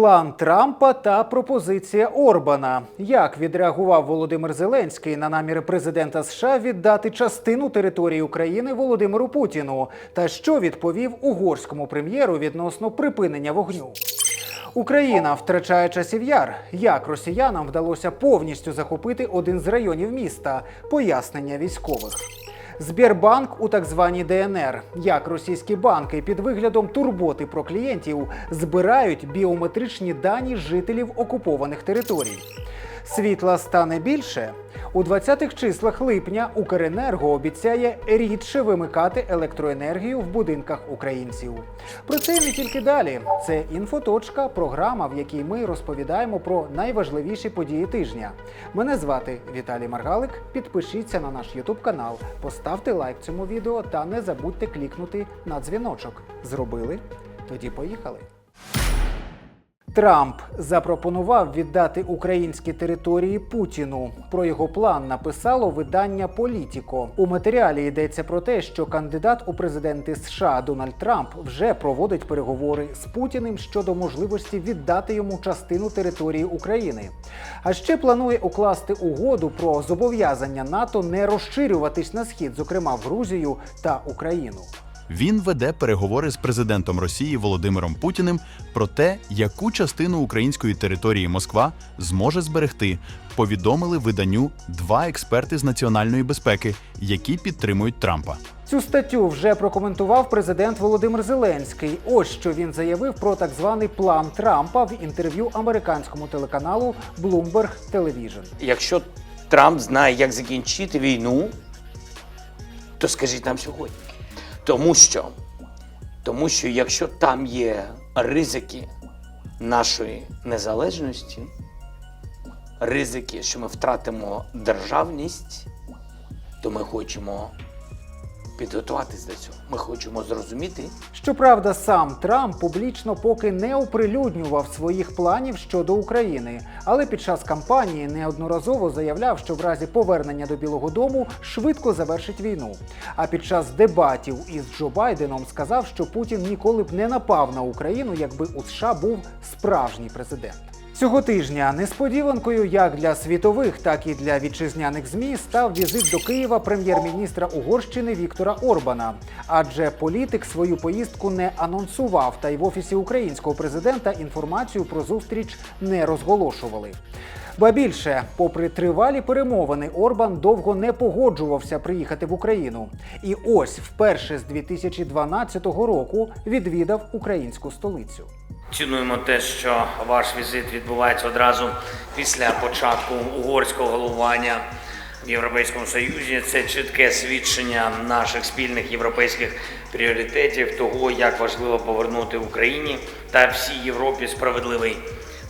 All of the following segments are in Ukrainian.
План Трампа та пропозиція Орбана. Як відреагував Володимир Зеленський на наміри президента США віддати частину території України Володимиру Путіну? Та що відповів угорському прем'єру відносно припинення вогню? Україна втрачає часів яр. Як росіянам вдалося повністю захопити один з районів міста? Пояснення військових. Збірбанк у так званій ДНР. Як російські банки під виглядом турботи про клієнтів збирають біометричні дані жителів окупованих територій. Світла стане більше. У 20-х числах липня Укренерго обіцяє рідше вимикати електроенергію в будинках українців. Про це не тільки далі. Це інфоточка, програма, в якій ми розповідаємо про найважливіші події тижня. Мене звати Віталій Маргалик. Підпишіться на наш Ютуб канал, поставте лайк цьому відео та не забудьте клікнути на дзвіночок. Зробили? Тоді поїхали. Трамп запропонував віддати українські території Путіну. Про його план написало видання Політіко. У матеріалі йдеться про те, що кандидат у президенти США Дональд Трамп вже проводить переговори з Путіним щодо можливості віддати йому частину території України. А ще планує укласти угоду про зобов'язання НАТО не розширюватись на схід, зокрема в Грузію та Україну. Він веде переговори з президентом Росії Володимиром Путіним про те, яку частину української території Москва зможе зберегти. Повідомили виданню два експерти з національної безпеки, які підтримують Трампа. Цю статтю вже прокоментував президент Володимир Зеленський. Ось що він заявив про так званий план Трампа в інтерв'ю американському телеканалу Bloomberg Television. Якщо Трамп знає, як закінчити війну, то скажіть нам сьогодні. Тому що, тому що якщо там є ризики нашої незалежності, ризики, що ми втратимо державність, то ми хочемо підготуватись до цього. Ми хочемо зрозуміти, Щоправда, сам Трамп публічно поки не оприлюднював своїх планів щодо України, але під час кампанії неодноразово заявляв, що в разі повернення до Білого Дому швидко завершить війну. А під час дебатів із Джо Байденом сказав, що Путін ніколи б не напав на Україну, якби у США був справжній президент. Цього тижня несподіванкою як для світових, так і для вітчизняних змі став візит до Києва прем'єр-міністра Угорщини Віктора Орбана. Адже політик свою поїздку не анонсував, та й в офісі українського президента інформацію про зустріч не розголошували. Ба більше, попри тривалі перемовини, Орбан довго не погоджувався приїхати в Україну. І ось вперше з 2012 року відвідав українську столицю. Цінуємо те, що ваш візит відбувається одразу після початку угорського головування в Європейському Союзі. Це чітке свідчення наших спільних європейських пріоритетів, того, як важливо повернути Україні та всій Європі справедливий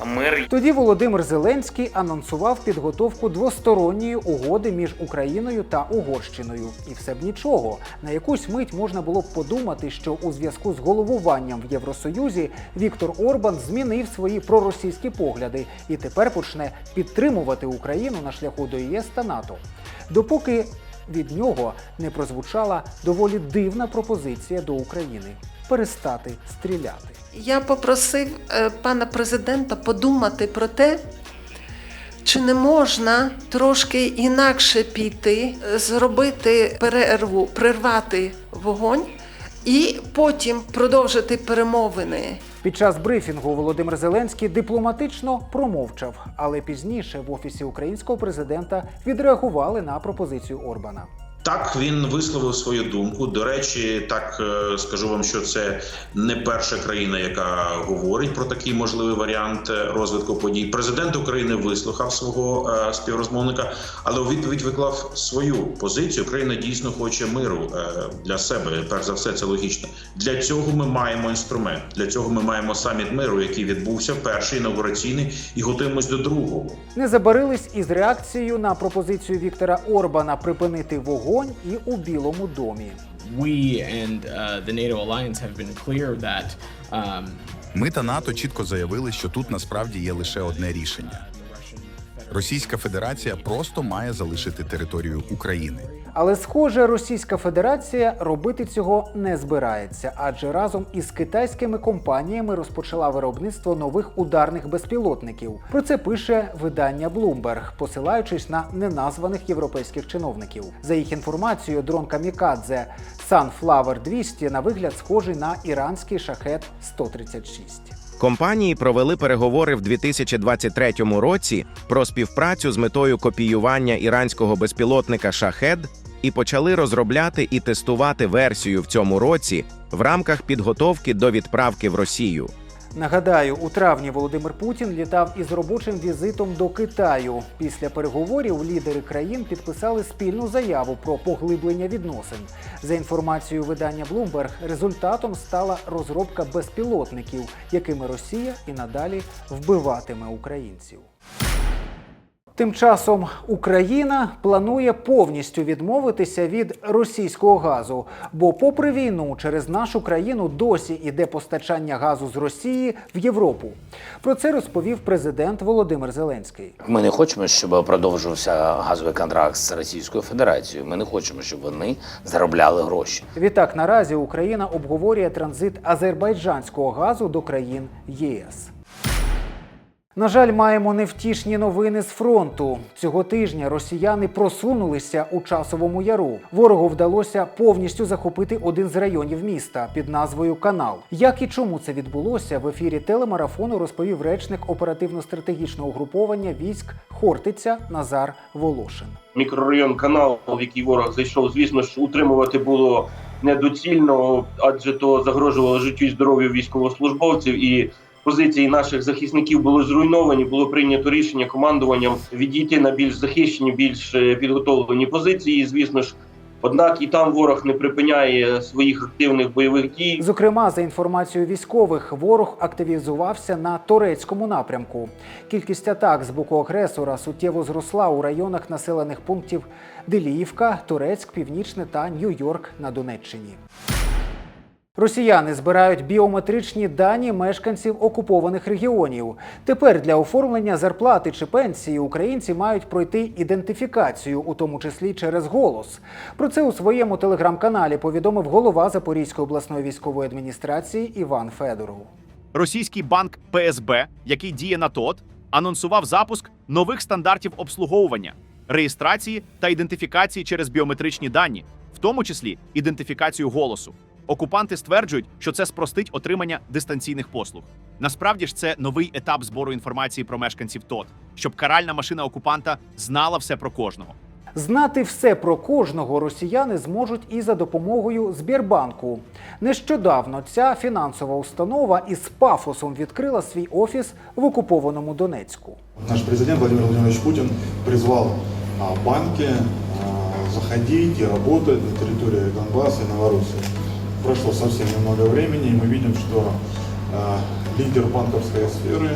мир. Тоді Володимир Зеленський анонсував підготовку двосторонньої угоди між Україною та Угорщиною. І все б нічого. На якусь мить можна було б подумати, що у зв'язку з головуванням в Євросоюзі Віктор Орбан змінив свої проросійські погляди і тепер почне підтримувати Україну на шляху до ЄС та НАТО. Допоки від нього не прозвучала доволі дивна пропозиція до України перестати стріляти. Я попросив е, пана президента подумати про те, чи не можна трошки інакше піти, е, зробити перерву, прервати вогонь і потім продовжити перемовини. Під час брифінгу Володимир Зеленський дипломатично промовчав, але пізніше в офісі українського президента відреагували на пропозицію Орбана. Так, він висловив свою думку. До речі, так е, скажу вам, що це не перша країна, яка говорить про такий можливий варіант е, розвитку подій. Президент України вислухав свого е, співрозмовника, але у відповідь виклав свою позицію. Україна дійсно хоче миру для себе. Перш за все, це логічно. Для цього ми маємо інструмент. Для цього ми маємо саміт миру, який відбувся перший інаугураційний, і готуємось до другого. Не забарились із реакцією на пропозицію Віктора Орбана припинити вогонь і у Білому домі. we and uh, the NATO alliance have been clear that um, Ми та НАТО чітко заявили, що тут насправді є лише одне рішення: Російська Федерація просто має залишити територію України. Але схоже, Російська Федерація робити цього не збирається, адже разом із китайськими компаніями розпочала виробництво нових ударних безпілотників. Про це пише видання Bloomberg, посилаючись на неназваних європейських чиновників. За їх інформацією, дрон Камікадзе Sunflower 200 на вигляд схожий на іранський шахет 136. Компанії провели переговори в 2023 році про співпрацю з метою копіювання іранського безпілотника Шахед і почали розробляти і тестувати версію в цьому році в рамках підготовки до відправки в Росію. Нагадаю, у травні Володимир Путін літав із робочим візитом до Китаю. Після переговорів лідери країн підписали спільну заяву про поглиблення відносин. За інформацією видання Bloomberg, результатом стала розробка безпілотників, якими Росія і надалі вбиватиме українців. Тим часом Україна планує повністю відмовитися від російського газу, бо, попри війну, через нашу країну досі іде постачання газу з Росії в Європу. Про це розповів президент Володимир Зеленський. Ми не хочемо, щоб продовжувався газовий контракт з Російською Федерацією. Ми не хочемо, щоб вони заробляли гроші. Відтак, наразі Україна обговорює транзит азербайджанського газу до країн ЄС. На жаль, маємо невтішні новини з фронту. Цього тижня росіяни просунулися у часовому яру. Ворогу вдалося повністю захопити один з районів міста під назвою Канал. Як і чому це відбулося, в ефірі телемарафону розповів речник оперативно-стратегічного угруповання військ Хортиця Назар Волошин. мікрорайон канал, в який ворог зайшов, звісно ж, утримувати було недоцільно, адже то загрожувало життю і здоров'ю військовослужбовців і. Позиції наших захисників були зруйновані. Було прийнято рішення командуванням відійти на більш захищені, більш е, підготовлені позиції. Звісно ж, однак і там ворог не припиняє своїх активних бойових дій. Зокрема, за інформацією військових, ворог активізувався на турецькому напрямку. Кількість атак з боку агресора суттєво зросла у районах населених пунктів Деліївка, Турецьк, Північне та Нью-Йорк на Донеччині. Росіяни збирають біометричні дані мешканців окупованих регіонів. Тепер для оформлення зарплати чи пенсії українці мають пройти ідентифікацію, у тому числі через голос. Про це у своєму телеграм-каналі повідомив голова Запорізької обласної військової адміністрації Іван Федоров. Російський банк ПСБ, який діє на ТОТ, анонсував запуск нових стандартів обслуговування, реєстрації та ідентифікації через біометричні дані, в тому числі ідентифікацію голосу. Окупанти стверджують, що це спростить отримання дистанційних послуг. Насправді ж це новий етап збору інформації про мешканців ТОТ, щоб каральна машина окупанта знала все про кожного. Знати все про кожного росіяни зможуть і за допомогою Збірбанку. Нещодавно ця фінансова установа із пафосом відкрила свій офіс в окупованому Донецьку. Наш президент Владимир Владимирович Путин призвал а, банки а, заходить и работать на территории Донбасса и Новороссии. Прошло совсем немного времени, и мы видим, что а, лидер банковской сферы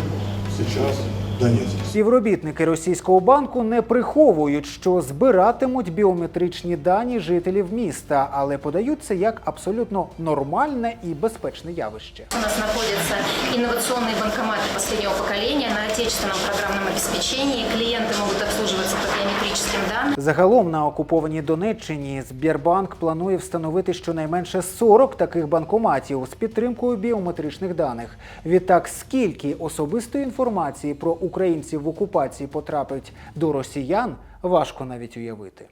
сейчас Донецк. Співробітники російського банку не приховують, що збиратимуть біометричні дані жителів міста, але подають це як абсолютно нормальне і безпечне явище. У нас находятся инновационные банкоматы последнего поколения на отечественном программном обеспечении. Клиенты могут обслуживаться по биометрическим данным. Загалом на окупованій Донеччині Збірбанк планує встановити щонайменше 40 таких банкоматів з підтримкою біометричних даних. Відтак, скільки особистої інформації про українців в окупації потрапить до росіян, важко навіть уявити.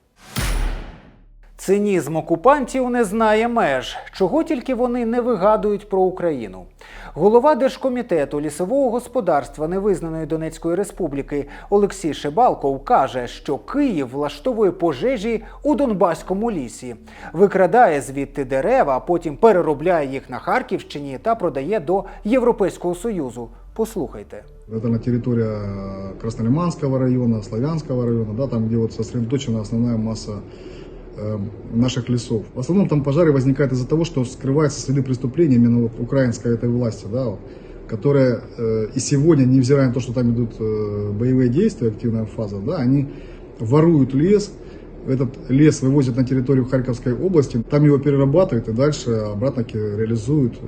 Цинізм окупантів не знає меж, чого тільки вони не вигадують про Україну. Голова Держкомітету лісового господарства невизнаної Донецької республіки Олексій Шебалков каже, що Київ влаштовує пожежі у Донбаському лісі, викрадає звідти дерева, а потім переробляє їх на Харківщині та продає до Європейського союзу. Послухайте. Это на территория Краснолиманского района, Славянского района, да, там, где вот сосредоточена основная масса э, наших лесов. В основном там пожары возникают из-за того, что скрываются следы преступления именно вот украинской этой власти, да, вот, которая э, и сегодня, невзирая на то, что там идут э, боевые действия, активная фаза, да, они воруют лес, этот лес вывозят на территорию Харьковской области, там его перерабатывают и дальше обратно ки- реализуют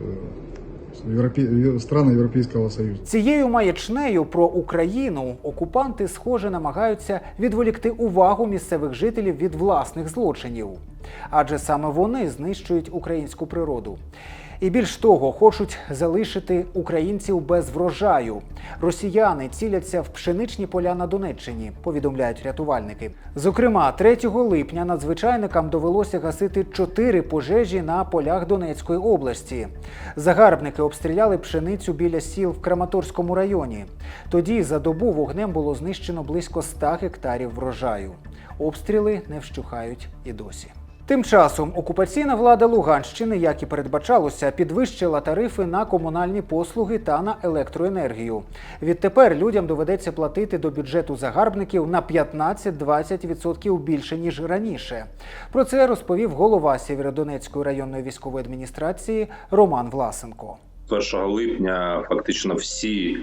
э, європейського Европейского Цією маячнею про Україну окупанти, схоже, намагаються відволікти увагу місцевих жителів від власних злочинів, адже саме вони знищують українську природу. І більш того, хочуть залишити українців без врожаю. Росіяни ціляться в пшеничні поля на Донеччині, повідомляють рятувальники. Зокрема, 3 липня надзвичайникам довелося гасити чотири пожежі на полях Донецької області. Загарбники обстріляли пшеницю біля сіл в Краматорському районі. Тоді за добу вогнем було знищено близько 100 гектарів врожаю. Обстріли не вщухають і досі. Тим часом окупаційна влада Луганщини, як і передбачалося, підвищила тарифи на комунальні послуги та на електроенергію. Відтепер людям доведеться платити до бюджету загарбників на 15-20% більше ніж раніше. Про це розповів голова Сєвєродонецької районної військової адміністрації Роман Власенко. 1 липня фактично всі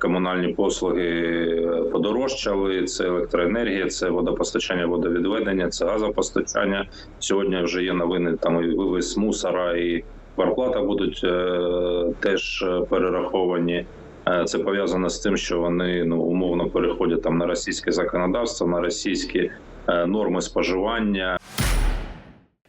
комунальні послуги е, подорожчали. Це електроенергія, це водопостачання, водовідведення, це газопостачання. Сьогодні вже є новини. Там і вивіз мусора, і зарплата будуть е, теж е, перераховані. Е, Це пов'язано з тим, що вони ну умовно переходять там на російське законодавство, на російські е, норми споживання.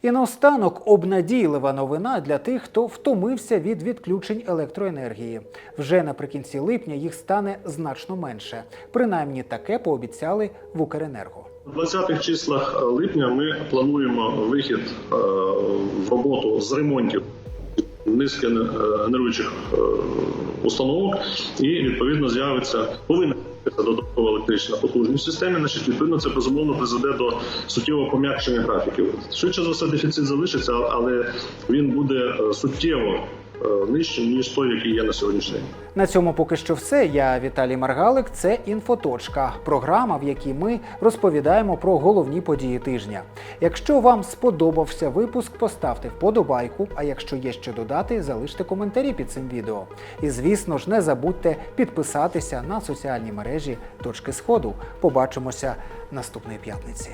І наостанок обнадійлива новина для тих, хто втомився від відключень електроенергії. Вже наприкінці липня їх стане значно менше. Принаймні таке пообіцяли в Укренерго. У 20-х числах липня ми плануємо вихід е, в роботу з ремонтів низки е, генеруючих е, установок, і відповідно з'явиться повинна з'явитися додаткова електрична потужність в системі. Значить, відповідно, це безумовно призведе до суттєвого пом'якшення графіків. Швидше за все, дефіцит залишиться, але він буде е, суттєво нижчим ніж той, який є на сьогоднішній день. На цьому поки що все. Я Віталій Маргалик. Це інфоточка, програма, в якій ми розповідаємо про головні події тижня. Якщо вам сподобався випуск, поставте вподобайку. А якщо є що додати, залиште коментарі під цим відео. І звісно ж, не забудьте підписатися на соціальні мережі точки сходу. Побачимося наступної п'ятниці.